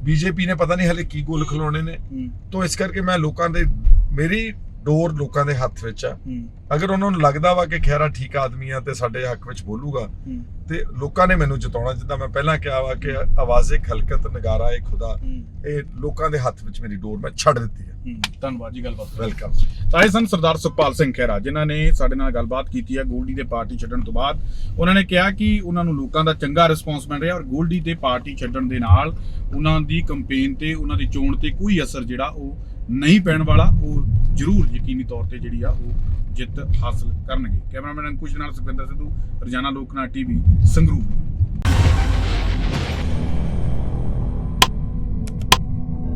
ਬੀਜੇਪੀ ਨੇ ਪਤਾ ਨਹੀਂ ਹਲੇ ਕੀ ਗੋਲ ਖਿਲਾਉਣੇ ਨੇ। ਤੋਂ ਇਸ ਕਰਕੇ ਮੈਂ ਲੋਕਾਂ ਦੇ ਮੇਰੀ ਡੋਰ ਲੋਕਾਂ ਦੇ ਹੱਥ ਵਿੱਚ ਆ। ਅਗਰ ਉਹਨਾਂ ਨੂੰ ਲੱਗਦਾ ਵਾ ਕਿ ਖੈਰਾ ਠੀਕ ਆਦਮੀ ਆ ਤੇ ਸਾਡੇ ਹੱਕ ਵਿੱਚ ਬੋਲੂਗਾ ਤੇ ਲੋਕਾਂ ਨੇ ਮੈਨੂੰ ਜਿਤਾਉਣਾ ਜਿੱਦਾਂ ਮੈਂ ਪਹਿਲਾਂ ਕਿਹਾ ਵਾ ਕਿ ਆਵਾਜ਼ੇ ਖਲਕਤ ਨਗਾਰਾ ਏ ਖੁਦਾ ਇਹ ਲੋਕਾਂ ਦੇ ਹੱਥ ਵਿੱਚ ਮੇਰੀ ਡੋਰ ਮੈਂ ਛੱਡ ਦਿੱਤੀ ਹੈ। ਧੰਨਵਾਦ ਜੀ ਗੱਲਬਾਤ। ਵੈਲਕਮ ਤਾਂ ਇਹ ਸਨ ਸਰਦਾਰ ਸੁਖਪਾਲ ਸਿੰਘ ਖਹਿਰਾ ਜਿਨ੍ਹਾਂ ਨੇ ਸਾਡੇ ਨਾਲ ਗੱਲਬਾਤ ਕੀਤੀ ਹੈ ਗੋਲਡੀ ਦੇ ਪਾਰਟੀ ਛੱਡਣ ਤੋਂ ਬਾਅਦ। ਉਹਨਾਂ ਨੇ ਕਿਹਾ ਕਿ ਉਹਨਾਂ ਨੂੰ ਲੋਕਾਂ ਦਾ ਚੰਗਾ ਰਿਸਪੌਂਸ ਮਿਲ ਰਿਹਾ ਔਰ ਗੋਲਡੀ ਦੇ ਪਾਰਟੀ ਛੱਡਣ ਦੇ ਨਾਲ ਉਹਨਾਂ ਦੀ ਕੈਂਪੇਨ ਤੇ ਉਹਨਾਂ ਦੀ ਚੋਣ ਤੇ ਕੋਈ ਅਸਰ ਜਿਹੜਾ ਉਹ ਨਹੀਂ ਪੈਣ ਵਾਲਾ, ਉਹ ਜ਼ਰੂਰ ਯਕੀਨੀ ਤੌਰ ਤੇ ਜਿਹੜੀ ਆ, ਉਹ ਜਿੱਤ ਹਾਸਲ ਕਰਨਗੇ। ਕੈਮਰਾਮੈਨ ਅੰਕੁਸ਼ ਨਾਲ ਸੁਖਵਿੰਦਰ ਸਿੱਧੂ, ਰੋਜ਼ਾਨਾ ਲੋਕਨਾਥ ਟੀਵੀ, ਸੰਗਰੂਰ।